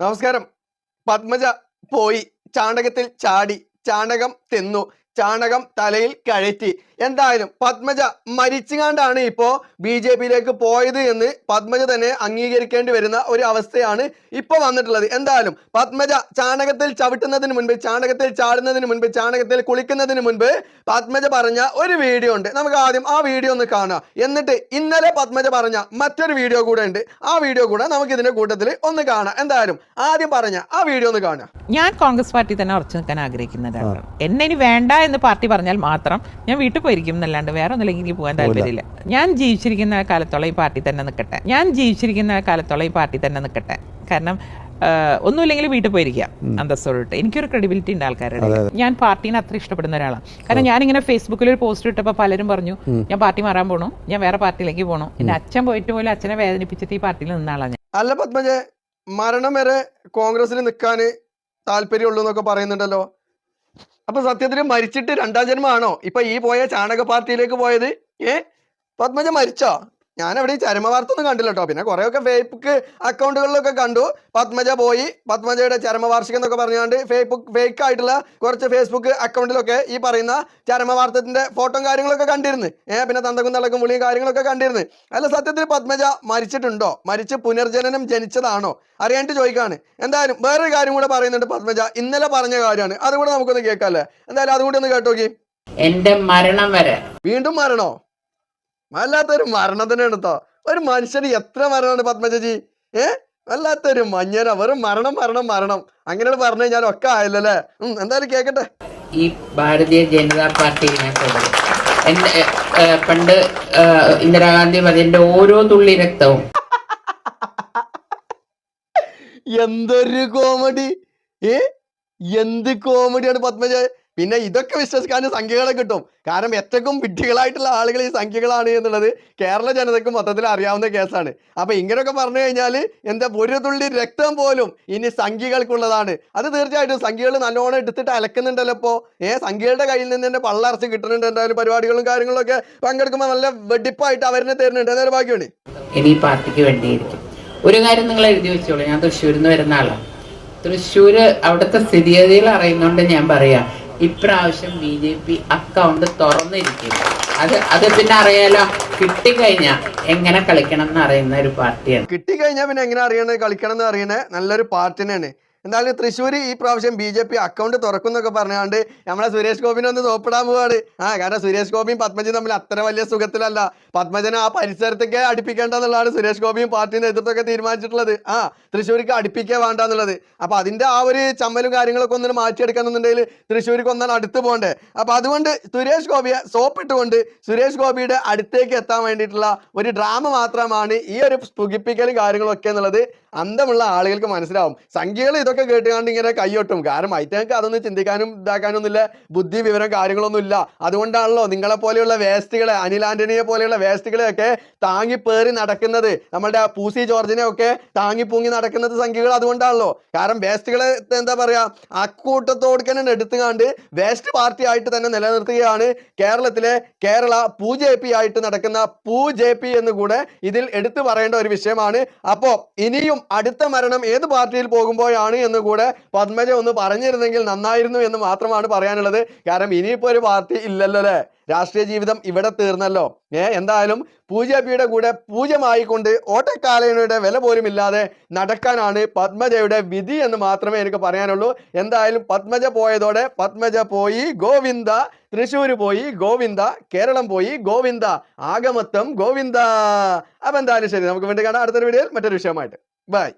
നമസ്കാരം. പത്മജ പോയി. ചാണകത്തിൽ ചാടി. ചാണകം തിന്നു. ചാണകം തലയിൽ കഴറ്റി എന്തായാലും പത്മജ മരിച്ചുകാണ്ടാണ് ഇപ്പോ ബി ജെ പിയിലേക്ക് പോയത് എന്ന് പത്മജ തന്നെ അംഗീകരിക്കേണ്ടി വരുന്ന ഒരു അവസ്ഥയാണ് ഇപ്പോൾ വന്നിട്ടുള്ളത്. എന്തായാലും പത്മജ ചാണകത്തിൽ ചവിട്ടുന്നതിന് മുൻപ് ചാണകത്തിൽ ചാടുന്നതിന് മുൻപ് ചാണകത്തിൽ കുളിക്കുന്നതിന് മുൻപ് പത്മജ പറഞ്ഞ ഒരു വീഡിയോ ഉണ്ട്. നമുക്ക് ആദ്യം ആ വീഡിയോ ഒന്ന് കാണാം. എന്നിട്ട് ഇന്നലെ പത്മജ പറഞ്ഞ മറ്റൊരു വീഡിയോ കൂടെ ഉണ്ട്. ആ വീഡിയോ കൂടെ നമുക്ക് ഇതിന്റെ കൂട്ടത്തിൽ ഒന്ന് കാണാം. എന്തായാലും ആദ്യം പറഞ്ഞ ആ വീഡിയോ ഒന്ന് കാണാം. ഞാൻ കോൺഗ്രസ് പാർട്ടി തന്നെ ഉറച്ചു നിൽക്കാൻ ആഗ്രഹിക്കുന്നതാണ്. എന്നെ ഇനി വേണ്ട എന്ന് പാർട്ടി പറഞ്ഞാൽ മാത്രം ഞാൻ വീട്ടിൽ പോയിരിക്കും എന്നല്ലാണ്ട് വേറെ ഒന്നില്ലെങ്കിൽ എനിക്ക് പോകാൻ താല്പര്യമില്ല. ഞാൻ ജീവിച്ചിരിക്കുന്ന കാലത്തോളം ഈ പാർട്ടി തന്നെ നിൽക്കട്ടെ ഞാൻ ജീവിച്ചിരിക്കുന്ന കാലത്തോളം ഈ പാർട്ടി തന്നെ നിൽക്കട്ടെ കാരണം ഒന്നുമില്ലെങ്കിൽ വീട്ടിൽ പോയിരിക്കാം അന്തസ്സോടിട്ട് എനിക്കൊരു ക്രെഡിബിലിറ്റി ഉണ്ട് ആൾക്കാരുടെ ഞാൻ പാർട്ടീനെ അത്ര ഇഷ്ടപ്പെടുന്ന ഒരാളാണ്. കാരണം ഞാൻ ഇങ്ങനെ ഫേസ്ബുക്കിൽ ഒരു പോസ്റ്റ് ഇട്ടപ്പോൾ പലരും പറഞ്ഞു ഞാൻ പാർട്ടി മാറാൻ പോണു. ഞാൻ വേറെ പാർട്ടിയിലേക്ക് പോണു. എന്റെ അച്ഛൻ പോയിട്ട് പോലും അച്ഛനെ വേദനിപ്പിച്ചിട്ട് ഈ പാർട്ടിയിൽ നിന്നാളാണ് ഞാൻ. അല്ല പത്മജ മരണം വരെ കോൺഗ്രസിൽ നിൽക്കാൻ താല്പര്യമുള്ളൂ എന്നൊക്കെ പറയുന്നുണ്ടല്ലോ. അപ്പൊ സത്യത്തിൽ മരിച്ചിട്ട് രണ്ടാം ജന്മമാണോ? ഇപ്പൊ ഈ പോയ ചാണക പാർട്ടിയിലേക്ക് പോയത്? ഏ? പത്മജ മരിച്ചോ? ഞാൻ അവിടെ ഈ ചരമ വാർത്ത ഒന്നും കണ്ടില്ല കേട്ടോ. പിന്നെ കുറെയൊക്കെ ഫേസ്ബുക്ക് അക്കൗണ്ടുകളിലൊക്കെ കണ്ടു. പത്മജ പോയി. പത്മജയുടെ ചരമവാർഷികം എന്നൊക്കെ പറഞ്ഞുകൊണ്ട് ഫേസ്ബുക്ക് ഫേക്ക് ആയിട്ടുള്ള കുറച്ച് ഫേസ്ബുക്ക് അക്കൗണ്ടിലൊക്കെ ഈ പറയുന്ന ചരമ വാർത്തത്തിന്റെ ഫോട്ടോ കാര്യങ്ങളൊക്കെ കണ്ടിരുന്നു. ഏഹ് പിന്നെ തന്തക്കും തളക്കും വിളിയും കാര്യങ്ങളൊക്കെ കണ്ടിരുന്നു. അല്ല സത്യത്തിൽ പത്മജ മരിച്ചിട്ടുണ്ടോ? മരിച്ച് പുനർജനനം ജനിച്ചതാണോ? അറിയാണ്ട് ചോദിക്കാണ്. എന്തായാലും വേറൊരു കാര്യം കൂടെ പറയുന്നുണ്ട് പത്മജ. ഇന്നലെ പറഞ്ഞ കാര്യമാണ്. അതുകൂടെ നമുക്കൊന്ന് കേൾക്കാം അല്ലേ എന്തായാലും അതുകൂടി ഒന്ന് കേട്ടോക്കി. എന്റെ മരണം വരെ. വീണ്ടും മരണോ? വല്ലാത്തൊരു മരണം തന്നെയാണ് എടുത്തോ ഒരു മനുഷ്യന് എത്ര മരണമാണ് പത്മജി ഏ? വല്ലാത്തൊരു മഞ്ഞന വെറും മരണം മരണം മരണം. അങ്ങനെ പറഞ്ഞു കഴിഞ്ഞാൽ ഒക്കെ ആയല്ലേ എന്തായാലും കേക്കട്ടെ. ഈ ഭാരതീയ ജനതാ പാർട്ടി ഞാൻ എന്റെ പണ്ട് ഇന്ദിരാഗാന്ധി പറഞ്ഞ ഓരോ തുള്ളി രക്തവും. എന്തൊരു കോമഡി. ഏ? എന്ത് കോമഡിയാണ് പത്മജ പിന്നെ ഇതൊക്കെ വിശ്വസിക്കാൻ സംഖ്യകളെ കിട്ടും. കാരണം ഏറ്റവും വിഡ്ഢികളായിട്ടുള്ള ആളുകൾ ഈ സംഖ്യകളാണ് എന്നുള്ളത് കേരള ജനതയ്ക്ക് മൊത്തത്തിൽ അറിയാവുന്ന കേസാണ്. അപ്പൊ ഇങ്ങനെയൊക്കെ പറഞ്ഞു കഴിഞ്ഞാൽ എന്താ ഒരു തുള്ളി രക്തം പോലും ഇനി സംഖ്യകൾക്കുള്ളതാണ്. അത് തീർച്ചയായിട്ടും സംഖ്യകൾ നല്ലോണം എടുത്തിട്ട് അലക്കുന്നുണ്ടല്ലോ ഇപ്പോ. ഏ സംഖ്യകളുടെ കയ്യിൽ നിന്ന് തന്നെ പള്ളറച്ച് കിട്ടുന്നുണ്ട്. എന്തായാലും പരിപാടികളും കാര്യങ്ങളൊക്കെ പങ്കെടുക്കുമ്പോൾ നല്ല വെടിപ്പായിട്ട് അവരെ തരുന്നുണ്ട്. എന്നൊരു ഭാഗ്യമാണ്. ഇനി പാർട്ടിക്ക് വേണ്ടിയിരിക്കും. ഒരു കാര്യം നിങ്ങൾ എഴുതി വെച്ചോളൂ. ഞാൻ തൃശ്ശൂരിൽ നിന്ന് വരുന്ന ആളാണ്. തൃശ്ശൂര് അവിടുത്തെ സ്ഥിതിഗതികൾ അറിയുന്നുണ്ട് ഞാൻ പറയാം. ഇപ്രാവശ്യം ബി ജെ പി അക്കൗണ്ട് തുറന്നിരിക്കും അത് അത് പിന്നെ അറിയാലോ കിട്ടിക്കഴിഞ്ഞ എങ്ങനെ കളിക്കണം എന്ന് അറിയുന്ന ഒരു പാർട്ടിയാണ്. കിട്ടിക്കഴിഞ്ഞാൽ പിന്നെ എങ്ങനെ അറിയണേ കളിക്കണം എന്ന് അറിയണേ നല്ലൊരു പാർട്ടി തന്നെയാണ്. എന്തായാലും തൃശ്ശൂർ ഈ പ്രാവശ്യം ബി ജെ പി അക്കൗണ്ട് തുറക്കുന്നൊക്കെ പറഞ്ഞുകൊണ്ട് നമ്മളെ സുരേഷ് ഗോപിനെ ഒന്ന് തോപ്പിടാൻ പോവാണ്. ആ കാരണം സുരേഷ് ഗോപിയും പത്മജയും തമ്മിൽ അത്ര വലിയ സുഖത്തിലല്ല. പത്മജനെ ആ പരിസരത്തേക്ക് അടുപ്പിക്കേണ്ടെന്നുള്ളതാണ് സുരേഷ് ഗോപിയും പാർട്ടി നേതൃത്വമൊക്കെ തീരുമാനിച്ചിട്ടുള്ളത്. ആ തൃശ്ശൂർക്ക് അടുപ്പിക്കേ വേണ്ട എന്നുള്ളത് അപ്പൊ അതിന്റെ ആ ഒരു ചമ്മലും കാര്യങ്ങളൊക്കെ ഒന്നും മാറ്റിയെടുക്കണമെന്നുണ്ടെങ്കിൽ തൃശ്ശൂർക്ക് ഒന്നാണ് അടുത്ത് പോകണ്ടേ. അപ്പൊ അതുകൊണ്ട് സുരേഷ് ഗോപിയെ സോപ്പിട്ടുകൊണ്ട് സുരേഷ് ഗോപിയുടെ അടുത്തേക്ക് എത്താൻ വേണ്ടിയിട്ടുള്ള ഒരു ഡ്രാമ മാത്രമാണ് ഈ ഒരു പുകിപ്പിക്കലും കാര്യങ്ങളൊക്കെ എന്നുള്ളത്. അന്തമുള്ള ആളുകൾക്ക് മനസ്സിലാവും. സംഖ്യകൾ ഇതൊക്കെ കേട്ടുകൊണ്ട് ഇങ്ങനെ കൈയൊട്ടും കാരണം അയറ്റങ്ങൾക്ക് അതൊന്നും ചിന്തിക്കാനും ഇതാക്കാനും ഒന്നുമില്ല ബുദ്ധി വിവരം കാര്യങ്ങളൊന്നും ഇല്ല അതുകൊണ്ടാണല്ലോ നിങ്ങളെ പോലെയുള്ള വേസ്റ്റുകളെ അനിൽ ആന്റണിയെ പോലെയുള്ള വേസ്റ്റുകളെയൊക്കെ താങ്ങി പേറി നടക്കുന്നത്. നമ്മുടെ ആ പൂസി ജോർജിനെ ഒക്കെ താങ്ങി പൂങ്ങി നടക്കുന്നത് സംഖ്യകൾ അതുകൊണ്ടാണല്ലോ. കാരണം വേസ്റ്റുകളെ എന്താ പറയാ അക്കൂട്ടത്തോട് തന്നെ എടുത്തുകാണ്ട് വേസ്റ്റ് പാർട്ടി ആയിട്ട് തന്നെ നിലനിർത്തുകയാണ് കേരളത്തിലെ കേരള പൂ ജെ പി ആയിട്ട് നടക്കുന്ന പൂ ജെ പി എന്ന് കൂടെ ഇതിൽ എടുത്തു പറയേണ്ട ഒരു വിഷയമാണ്. അപ്പോ ഇനിയും അടുത്ത മരണം ഏത് പാർട്ടിയിൽ പോകുമ്പോഴാണ് എന്ന് കൂടെ പത്മജ ഒന്ന് പറഞ്ഞിരുന്നെങ്കിൽ നന്നായിരുന്നു എന്ന് മാത്രമാണ് പറയാനുള്ളത്. കാരണം ഇനിയിപ്പോ ഒരു പാർട്ടി ഇല്ലല്ലോ അല്ലേ? രാഷ്ട്രീയ ജീവിതം ഇവിടെ തീർന്നല്ലോ. ഏ എന്തായാലും പൂജപിയുടെ കൂടെ പൂജമായിക്കൊണ്ട് ഓട്ടക്കാലയുടെ വില പോലും ഇല്ലാതെ നടക്കാനാണ് പത്മജയുടെ വിധി എന്ന് മാത്രമേ എനിക്ക് പറയാനുള്ളൂ. എന്തായാലും പത്മജ പോയതോടെ പത്മജ പോയി ഗോവിന്ദ തൃശ്ശൂർ പോയി ഗോവിന്ദ കേരളം പോയി ഗോവിന്ദ ആഗമത്വം ഗോവിന്ദ. അപ്പൊ എന്തായാലും ശരി നമുക്ക് വേണ്ടി കാണാം. അടുത്തൊരു വീഡിയോയിൽ മറ്റൊരു വിഷയമായിട്ട് ബൈ